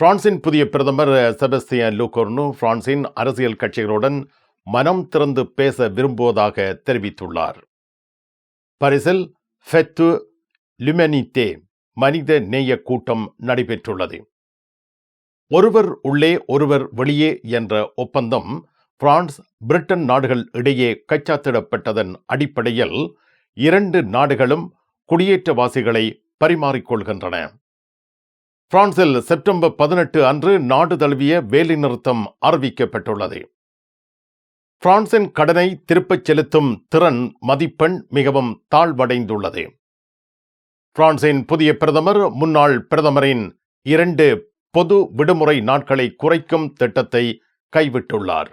பிரான்சின் புதிய பிரதமர் செபஸ்தியன் லூகோர்னு பிரான்சின் அரசியல் கட்சிகளுடன் மனம் திறந்து பேச விரும்புவதாக தெரிவித்துள்ளார். பரிசில் ஃபெத்து லுமெனித்தே மனித நேய கூட்டம் நடைபெற்றுள்ளது. ஒருவர் உள்ளே ஒருவர் வெளியே என்ற ஒப்பந்தம் பிரான்ஸ் பிரிட்டன் நாடுகள் இடையே கைச்சாத்திடப்பட்டதன் அடிப்படையில் இரண்டு நாடுகளும் குடியேற்றவாசிகளை பரிமாறிக்கொள்கின்றன. பிரான்சில் செப்டம்பர் பதினெட்டு அன்று நாடு தழுவிய வேலைநிறுத்தம் அறிவிக்கப்பட்டுள்ளது. பிரான்சின் கடனை திருப்பச் செலுத்தும் திறன் மதிப்பெண் மிகவும் தாழ்வடைந்துள்ளது. பிரான்சின் புதிய பிரதமர் முன்னாள் பிரதமரின் இரண்டு பொது விடுமுறை நாட்களை குறைக்கும் திட்டத்தை கைவிட்டுள்ளார்.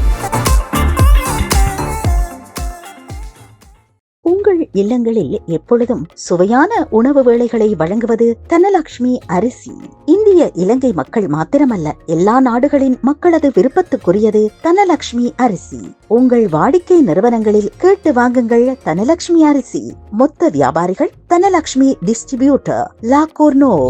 உங்கள் இல்லங்களில் எப்பொழுதும் சுவையான உணவு வேளைகளை வழங்குவது தனலட்சுமி அரிசி. இந்திய இலங்கை மக்கள் மாத்திரமல்ல எல்லா நாடுகளின் மக்களது விருப்பத்துக்குரியது தனலட்சுமி அரிசி. உங்கள் வாடிக்கை நிறுவனங்களில் கேட்டு வாங்குங்கள் தனலட்சுமி அரிசி. மொத்த வியாபாரிகள் தனலட்சுமி டிஸ்ட்ரிபியூட்டர் லாகோர்னோ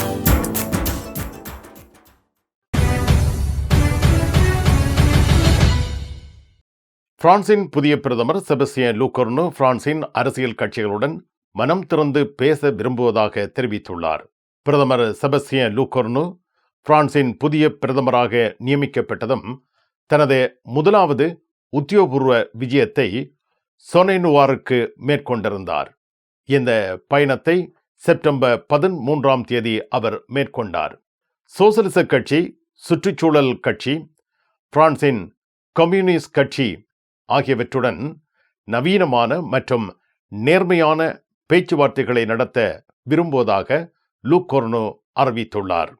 பிரான்சின் புதிய பிரதமர் செபஸ்டியன் லூக்கர்னு பிரான்சின் அரசியல் கட்சிகளுடன் மனம் திறந்து பேச விரும்புவதாக தெரிவித்துள்ளார். பிரதமர் செபஸ்டியன் லூக்கர்னு பிரான்சின் புதிய பிரதமராக நியமிக்கப்பட்டதும் தனது முதலாவது உத்தியோகபூர்வ விஜயத்தை சொனைனுவாருக்கு மேற்கொண்டிருந்தார். இந்த பயணத்தை செப்டம்பர் பதிமூன்றாம் தேதி அவர் மேற்கொண்டார். சோசலிச கட்சி சுற்றுச்சூழல் கட்சி பிரான்சின் கம்யூனிஸ்ட் கட்சி ஆகியவற்றுடன் நவீனமான மற்றும் நேர்மையான பேச்சுவார்த்தைகளை நடத்த விரும்புவதாக லூக்கோர்னோ அறிவித்துள்ளார்.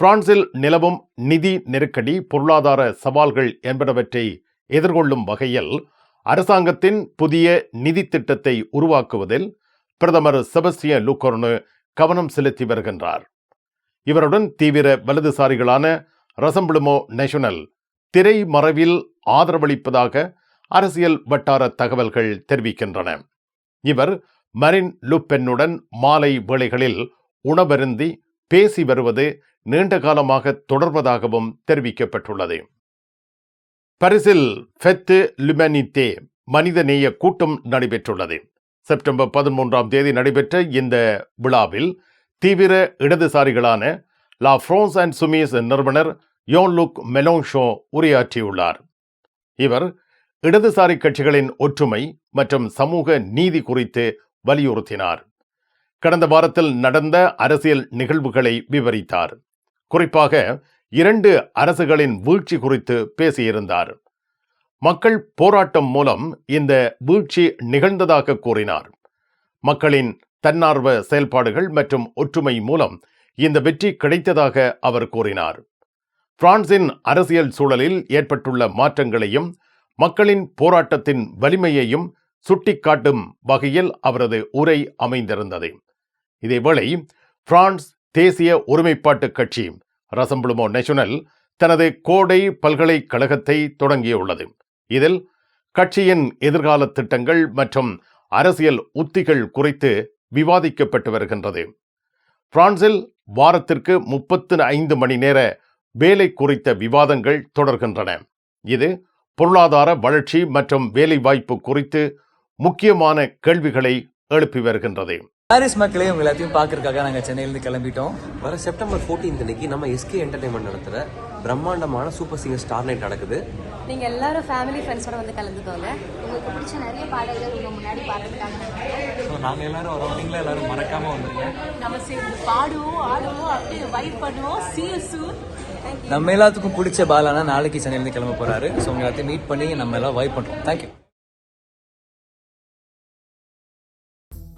பிரான்சில் நிலவும் நிதி நெருக்கடி பொருளாதார சவால்கள் என்பனவற்றை எதிர்கொள்ளும் வகையில் அரசாங்கத்தின் புதிய நிதி திட்டத்தை உருவாக்குவதில் பிரதமர் செபஸ்டியன் லூக்கோர்னு கவனம் செலுத்தி வருகின்றார். இவருடன் தீவிர வலதுசாரிகளான ரசம்பிளுமோ நேஷனல் திரைமறைவில் ஆதரவளிப்பதாக அரசியல் வட்டார தகவல்கள் தெரிவிக்கின்றன. இவர் மரின் லுப்பென்னுடன் மாலை வேளைகளில் உணவருந்தி பேசி வருவது நீண்ட காலமாக தொடர்வதாகவும் தெரிவிக்கப்பட்டுள்ளது. பரிசில் ஃபெத்து லுமெனித்தே மனிதநேய கூட்டம் நடைபெற்றுள்ளது. செப்டம்பர் பதிமூன்றாம் தேதி நடைபெற்ற இந்த விழாவில் தீவிர இடதுசாரிகளான லா ஃப்ரான்ஸ் அண்ட் சுமீஸ் நிறுவனர் யோன் லுக் மெலோன்ஷோ உரையாற்றியுள்ளார். இவர் இடதுசாரி கட்சிகளின் ஒற்றுமை மற்றும் சமூக நீதி குறித்து வலியுறுத்தினார். கடந்த வாரத்தில் நடந்த அரசியல் நிகழ்வுகளை விவரித்தார். குறிப்பாக இரண்டு அரசுகளின் வீழ்ச்சி குறித்து பேசியிருந்தார். மக்கள் போராட்டம் மூலம் இந்த வீழ்ச்சி நிகழ்ந்ததாக கூறினார். மக்களின் தன்னார்வ செயல்பாடுகள் மற்றும் ஒற்றுமை மூலம் இந்த வெற்றி கிடைத்ததாக அவர் கூறினார். பிரான்சின் அரசியல் சூழலில் ஏற்பட்டுள்ள மாற்றங்களையும் மக்களின் போராட்டத்தின் வலிமையையும் சுட்டிக்காட்டும் வகையில் அவரது உரை அமைந்திருந்தது. இதேவேளை பிரான்ஸ் தேசிய ஒருமைப்பாட்டு கட்சி ரசம்புளுமோ நேஷனல் தனது கோடை பல்கலைக்கழகத்தை தொடங்கியுள்ளது. இதில் கட்சியின் எதிர்கால திட்டங்கள் மற்றும் அரசியல் உத்திகள் குறித்து விவாதிக்கப்பட்டு வருகின்றது. பிரான்சில் வாரத்திற்கு முப்பத்து ஐந்து மணி நேர வேலை குறித்த விவாதங்கள் தொடர்கின்றன. இது பொருளாதார வளர்ச்சி மற்றும் வேலைவாய்ப்பு குறித்து முக்கியமான கேள்விகளை எழுப்பி வருகின்றது. பாரிஸ் மக்களே உங்க எல்லாத்தையும் பார்க்கறதுக்காக நாங்க சென்னையிலிருந்து கிளம்பிட்டோம். வர செப்டம்பர் 14th அன்னைக்கு நம்ம எஸ்கே என்டர்டைன்மெண்ட் நடத்துற பிரம்மாண்டமான சூப்பர் சிங்கர் ஸ்டார் நைட் நடக்குது. நீங்க எல்லாரும் ஃபேமிலி ஃப்ரெண்ட்ஸோட வந்து கலந்துக்கோங்க. உங்களுக்கு பிடிச்ச நிறைய பாடல்கள் உங்க முன்னாடி பாடுறதுக்காக ஸோ நாங்க எல்லாரும் வரோம். நீங்களும் எல்லாரும் மறக்காம வந்துருங்க. நம்ம சேர்ந்து பாடுவோம் ஆடுவோம் அப்படியே வைப் பண்ணுவோம். Soon. நம்ம எல்லாத்துக்கும் பிடிச்ச பாலானா நாளைக்கு சென்னையிலிருந்து கிளம்ப போறாரு. ஸோ உங்க எல்லாத்தையும் மீட் பண்ணி நம்ம எல்லாம் வைப் பண்றோம். தேங்க்யூ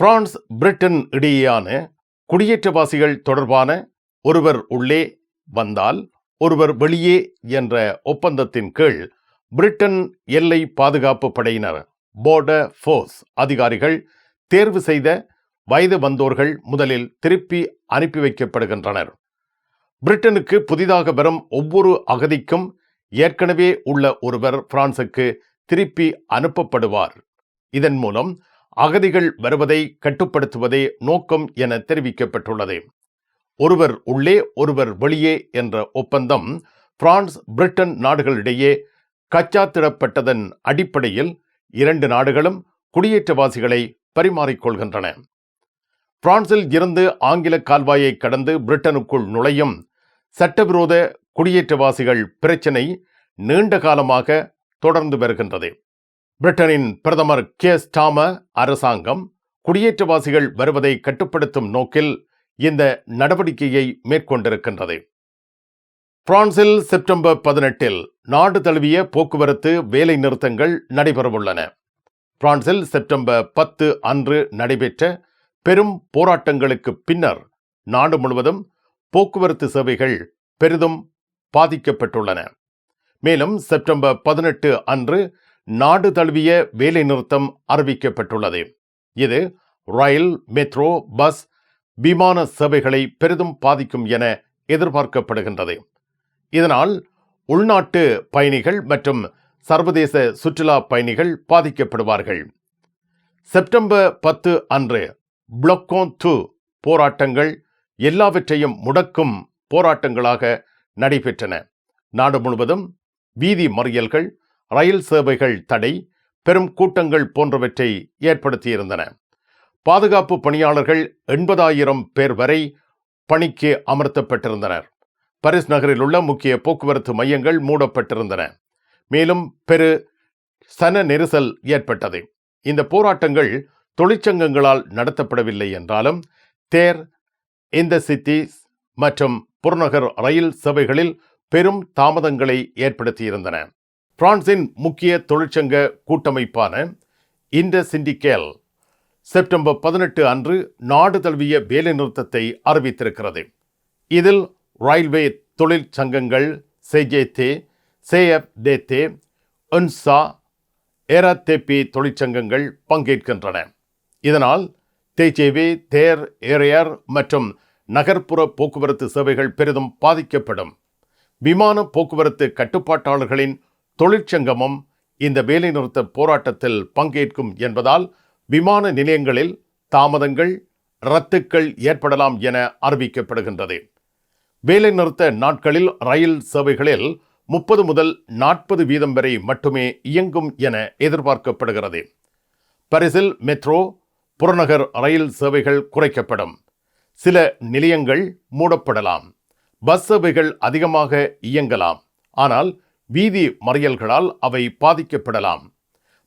பிரான்ஸ் பிரிட்டன் இடையேயான குடியேற்றவாசிகள் தொடர்பான ஒருவர் உள்ளே வந்தால் ஒருவர் வெளியே என்ற ஒப்பந்தத்தின் கீழ் பிரிட்டன் எல்லை பாதுகாப்பு படையினர் போர்டர் ஃபோர்ஸ் அதிகாரிகள் தேர்வு செய்த வயது வந்தோர்கள் முதலில் திருப்பி அனுப்பி வைக்கப்படுகின்றனர். பிரிட்டனுக்கு புதிதாக வரும் ஒவ்வொரு அகதிக்கும் ஏற்கனவே உள்ள ஒருவர் பிரான்சுக்கு திருப்பி அனுப்பப்படுவார். இதன் மூலம் அகதிகள் வருவதை கட்டுப்படுத்துவதே நோக்கம் என தெரிவிக்கப்பட்டுள்ளது. ஒருவர் உள்ளே ஒருவர் வெளியே என்ற ஒப்பந்தம் பிரான்ஸ் பிரிட்டன் நாடுகளிடையே கச்சாத்திடப்பட்டதன் அடிப்படையில் இரண்டு நாடுகளும் குடியேற்றவாசிகளை பரிமாறிக்கொள்கின்றன. பிரான்சில் இருந்து ஆங்கில கால்வாயை கடந்து பிரிட்டனுக்குள் நுழையும் சட்டவிரோத குடியேற்றவாசிகள் பிரச்சினை நீண்ட காலமாக தொடர்ந்து வருகின்றது. பிரிட்டனின் பிரதமர் கே. ஸ்டாம அரசாங்கம் குடியேற்றவாசிகள் வருவதை கட்டுப்படுத்தும் நோக்கில் இந்த நடவடிக்கையை மேற்கொண்டிருக்கின்றது. பிரான்சில் செப்டம்பர் பதினெட்டில் நாடு தழுவிய போக்குவரத்து வேலை நிறுத்தங்கள் நடைபெறவுள்ளன. பிரான்சில் செப்டம்பர் பத்து அன்று நடைபெற்ற பெரும் போராட்டங்களுக்கு பின்னர் நாடு முழுவதும் போக்குவரத்து சேவைகள் பெரிதும் பாதிக்கப்பட்டுள்ளன. மேலும் செப்டம்பர் பதினெட்டு அன்று நாடு தழுவிய வேலைநிறுத்தம் அறிவிக்கப்பட்டுள்ளது. இது ரயில் மெட்ரோ பஸ் விமான சேவைகளை பெரிதும் பாதிக்கும் என எதிர்பார்க்கப்படுகின்றது. இதனால் உள்நாட்டு பயணிகள் மற்றும் சர்வதேச சுற்றுலா பயணிகள் பாதிக்கப்படுவார்கள். செப்டம்பர் பத்து அன்று பிளொக்கோன் டூ போராட்டங்கள் எல்லாவற்றையும் முடக்கும் போராட்டங்களாக நடைபெற்றன. நாடு முழுவதும் வீதி மறியல்கள் ரயில் சேவைகள் தடை பெரும் கூட்டங்கள் போன்றவற்றை ஏற்படுத்தியிருந்தன. பாதுகாப்பு பணியாளர்கள் எண்பதாயிரம் பேர் வரை பணிக்கு அமர்த்தப்பட்டிருந்தனர். பரிஸ் நகரில் உள்ள முக்கிய போக்குவரத்து மையங்கள் மூடப்பட்டிருந்தன. மேலும் பெரு சன நெரிசல் ஏற்பட்டது. இந்த போராட்டங்கள் தொழிற்சங்கங்களால் நடத்தப்படவில்லை என்றாலும் தேர் இந்த சிட்டிஸ் மற்றும் புறநகர் ரயில் சேவைகளில் பெரும் தாமதங்களை ஏற்படுத்தியிருந்தன. பிரான்சின் முக்கிய தொழிற்சங்க கூட்டமைப்பான இந்த சிண்டிகேல் செப்டம்பர் பதினெட்டு அன்று நாடு தழுவிய வேலைநிறுத்தத்தை அறிவித்திருக்கிறது. இதில் ரயில்வே தொழிற்சங்கங்கள் செஜேதே தேத்தே ஒன்சா ஏராத்தேபி தொழிற்சங்கங்கள் பங்கேற்கின்றன. இதனால் தேஜேவே தேர் ஏரையர் மற்றும் நகர்ப்புற போக்குவரத்து சேவைகள் பெரிதும் பாதிக்கப்படும். விமான போக்குவரத்து கட்டுப்பாட்டாளர்களின் தொழிற்சங்கமும் இந்த வேலைநிறுத்த போராட்டத்தில் பங்கேற்கும் என்பதால் விமான நிலையங்களில் தாமதங்கள் ரத்துக்கள் ஏற்படலாம் என அறிவிக்கப்படுகின்றது. வேலைநிறுத்த நாட்களில் ரயில் சேவைகளில் முப்பது முதல் நாற்பது வீதம் வரை மட்டுமே இயங்கும் என எதிர்பார்க்கப்படுகிறது. பரிசில் மெட்ரோ புறநகர் ரயில் சேவைகள் குறைக்கப்படும். சில நிலையங்கள் மூடப்படலாம். பஸ் சேவைகள் அதிகமாக இயங்கலாம். ஆனால் வீதி மறியல்களால் அவை பாதிக்கப்படலாம்.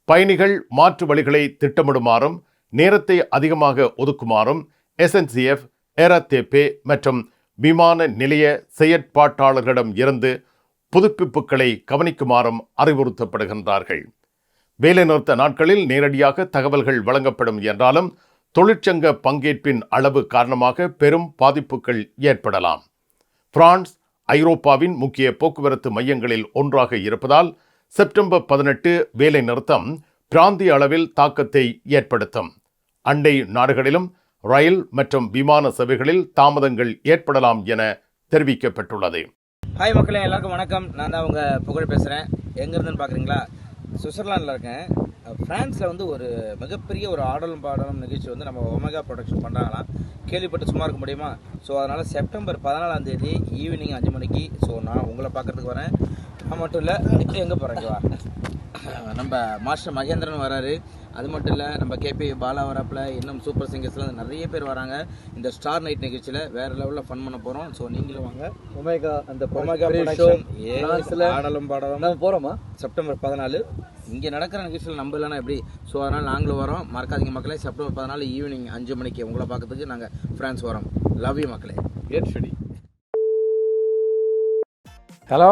பயணிகள் மாற்று வழிகளை திட்டமிடுமாறும் நேரத்தை அதிகமாக ஒதுக்குமாறும் எஸ்என்சிஎஃப் ஏரத்தேபே மற்றும் விமான நிலைய செயற்பாட்டாளர்களிடம் இருந்து புதுப்பிப்புகளை கவனிக்குமாறும் அறிவுறுத்தப்படுகின்றார்கள். வேலைநிறுத்த நாட்களில் நேரடியாக தகவல்கள் வழங்கப்படும் என்றாலும் தொழிற்சங்க பங்கேற்பின் அளவு காரணமாக பெரும் பாதிப்புகள் ஏற்படலாம். பிரான்ஸ் ஐரோப்பாவின் முக்கிய போக்குவரத்து மையங்களில் ஒன்றாக இருப்பதால் செப்டம்பர் பதினெட்டு வேலை நிறுத்தம் பிராந்திய அளவில் தாக்கத்தை ஏற்படுத்தும். அண்டை நாடுகளிலும் ரயில் மற்றும் விமான சேவைகளில் தாமதங்கள் ஏற்படலாம் என தெரிவிக்கப்பட்டுள்ளது. ஹாய் மக்களே எல்லாருக்கும் வணக்கம். நான் தான் உங்கள் புகழ் பேசுகிறேன் எங்கேருந்துன்னு பார்க்குறீங்களா சுவிட்சர்லாண்டில் இருக்கேன். ஃப்ரான்ஸில் வந்து ஒரு மிகப்பெரிய ஒரு ஆடலும் பாடலும் நிகழ்ச்சி வந்து நம்ம ஒமேகா ப்ரொடக்ஷன் பண்ணுறாங்களாம் கேள்விப்பட்டு சும்மா இருக்க முடியுமா? ஸோ அதனால் செப்டம்பர் பதினாலாம் தேதி ஈவினிங் அஞ்சு மணிக்கு ஸோ நான் உங்களை பார்க்கறதுக்கு வரேன். நான் மட்டும் இல்லை எங்கே போகிறேங்க வா. நம்ம மாஸ்டர் மகேந்திரன் வராரு. அது மட்டும் இல்லை நம்ம கேபி பாலா வரப்பில் இன்னும் சூப்பர் சிங்கர்ஸ்லாம் நிறைய பேர் வராங்க. இந்த ஸ்டார் நைட் நிகழ்ச்சியில் வேறு லெவலில் ஃபன் பண்ண போகிறோம் ஸோ நீங்களும் வாங்க. ஒமேகா அந்த ஒமேகா ப்ரொடக்ஷன் ஆடலும் பாடலும். நம்ம போறோமா? செப்டம்பர் பதினாலு. இங்கே நடக்கிற நிகழ்ச்சியில் நம்ம இல்லைனா எப்படி? ஸோ அதனால் நாங்களும் வரோம். மறக்காதீங்க மக்களே. செப்டம்பர் பதினாலு ஈவினிங் அஞ்சு மணிக்கு உங்களை பார்க்கறதுக்கு நாங்கள் ஃப்ரான்ஸ் வரோம். லவ் யூ மக்களே. ஹலோ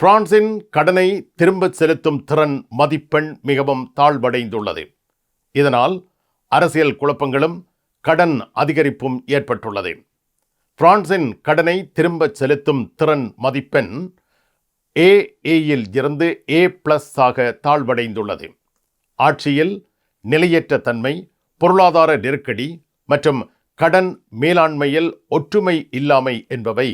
பிரான்சின் கடனை திரும்பச் செலுத்தும் திறன் மதிப்பெண் மிகவும் தாழ்வடைந்துள்ளது. இதனால் அரசியல் குழப்பங்களும் கடன் அதிகரிப்பும் ஏற்பட்டுள்ளது. பிரான்சின் கடனை திரும்பச் செலுத்தும் திறன் மதிப்பெண் ஏஏயில் இருந்து ஏ பிளஸ் ஆக தாழ்வடைந்துள்ளது. ஆட்சியில் நிலையற்ற தன்மை பொருளாதார நெருக்கடி மற்றும் கடன் மேலாண்மையில் ஒற்றுமை இல்லாமை என்பவை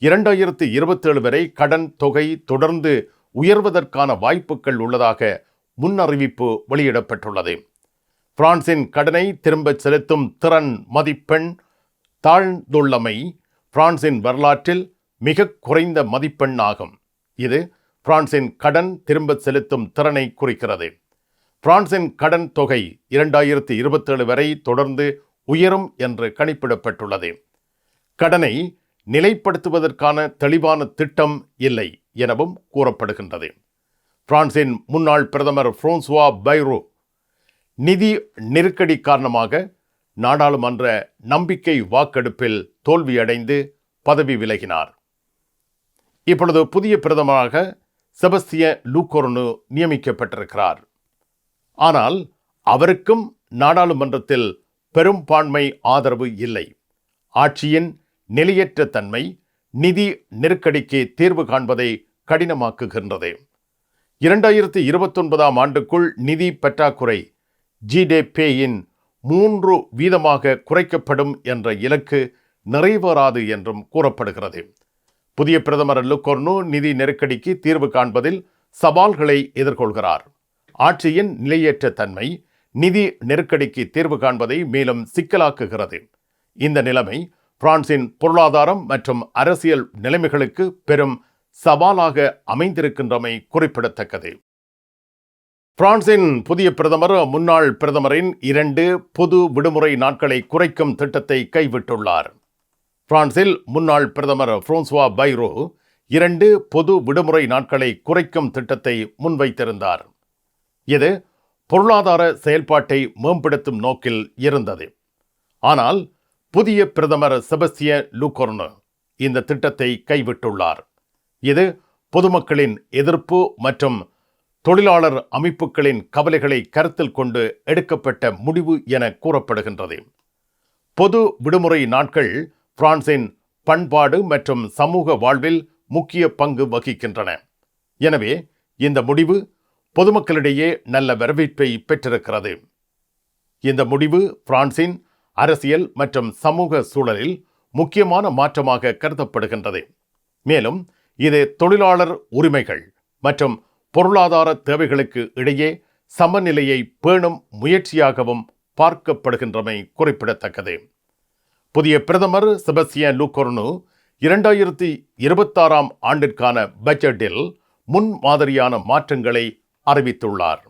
இரண்டாயிரத்து இருபத்தேழு வரை கடன் தொகை தொடர்ந்து உயர்வதற்கான வாய்ப்புகள் உள்ளதாக முன்னறிவிப்பு வெளியிடப்பட்டுள்ளது. பிரான்சின் கடனை திரும்பச் செலுத்தும் திறன் மதிப்பெண் தாழ்ந்துள்ளமை பிரான்சின் வரலாற்றில் மிக குறைந்த மதிப்பெண் ஆகும். இது பிரான்சின் கடன் திரும்பச் செலுத்தும் திறனை குறிக்கிறது. பிரான்சின் கடன் தொகை இரண்டாயிரத்தி இருபத்தேழு வரை தொடர்ந்து உயரும் என்று கணிப்பிடப்பட்டுள்ளது. கடனை நிலைப்படுத்துவதற்கான தெளிவான திட்டம் இல்லை எனவும் கூறப்படுகின்றது. பிரான்சின் முன்னாள் பிரதமர் ஃப்ரோன்சுவா பைரோ நிதி நெருக்கடி காரணமாக நாடாளுமன்ற நம்பிக்கை வாக்கெடுப்பில் தோல்வியடைந்து பதவி விலகினார். இப்பொழுது புதிய பிரதமராக செபஸ்திய லூகோர்னு நியமிக்கப்பட்டிருக்கிறார். ஆனால் அவருக்கும் நாடாளுமன்றத்தில் பெரும்பான்மை ஆதரவு இல்லை. ஆட்சியின் நிலையற்ற தன்மை நிதி நெருக்கடிக்கு தீர்வு காண்பதை கடினமாக்குகின்றது. இரண்டாயிரத்தி இருபத்தொன்பதாம் ஆண்டுக்குள் நிதி பற்றாக்குறை ஜிடேபேயின் மூன்று வீதமாக குறைக்கப்படும் என்ற இலக்கு நிறைவேறாது என்றும் கூறப்படுகிறது. புதிய பிரதமர் லுக்கோர்னு நிதி நெருக்கடிக்கு தீர்வு காண்பதில் சவால்களை எதிர்கொள்கிறார். ஆட்சியின் நிலையற்ற தன்மை நிதி நெருக்கடிக்கு தீர்வு காண்பதை மேலும் சிக்கலாக்குகிறது. இந்த நிலைமை பிரான்சின் பொருளாதாரம் மற்றும் அரசியல் நிலைமைகளுக்கு பெரும் சவாலாக அமைந்திருக்கின்றமை குறிப்பிடத்தக்கது. பிரான்சின் புதிய பிரதமர் முன்னாள் பிரதமரின் இரண்டு பொது விடுமுறை நாட்களை குறைக்கும் திட்டத்தை கைவிட்டுள்ளார். பிரான்சில் முன்னாள் பிரதமர் பிரான்சுவா பைரோ இரண்டு பொது விடுமுறை நாட்களை குறைக்கும் திட்டத்தை முன்வைத்திருந்தார். இது பொருளாதார செயல்பாட்டை மேம்படுத்தும் நோக்கில் இருந்தது. ஆனால் புதிய பிரதமர் செபஸ்திய லூகோர்னு இந்த திட்டத்தை கைவிட்டுள்ளார். இது பொதுமக்களின் எதிர்ப்பு மற்றும் தொழிலாளர் அமைப்புகளின் கவலைகளை கருத்தில் கொண்டு எடுக்கப்பட்ட முடிவு என கூறப்படுகின்றது. பொது விடுமுறை நாட்கள் பிரான்சின் பண்பாடு மற்றும் சமூக வாழ்வில் முக்கிய பங்கு வகிக்கின்றன. எனவே இந்த முடிவு பொதுமக்களிடையே நல்ல வரவேற்பை பெற்றிருக்கிறது. இந்த முடிவு பிரான்சின் அரசியல் மற்றும் சமூக சூழலில் முக்கியமான மாற்றமாக கருதப்படுகின்றது. மேலும் இது தொழிலாளர் உரிமைகள் மற்றும் பொருளாதார தேவைகளுக்கு இடையே சமநிலையை பேணும் முயற்சியாகவும் பார்க்கப்படுகின்றமை குறிப்பிடத்தக்கது. புதிய பிரதமர் செபஸ்டியன் லூகோர்னு இரண்டாயிரத்தி இருபத்தாறாம் ஆண்டிற்கான பட்ஜெட்டில் முன் மாதிரியான மாற்றங்களை அறிவித்துள்ளார்.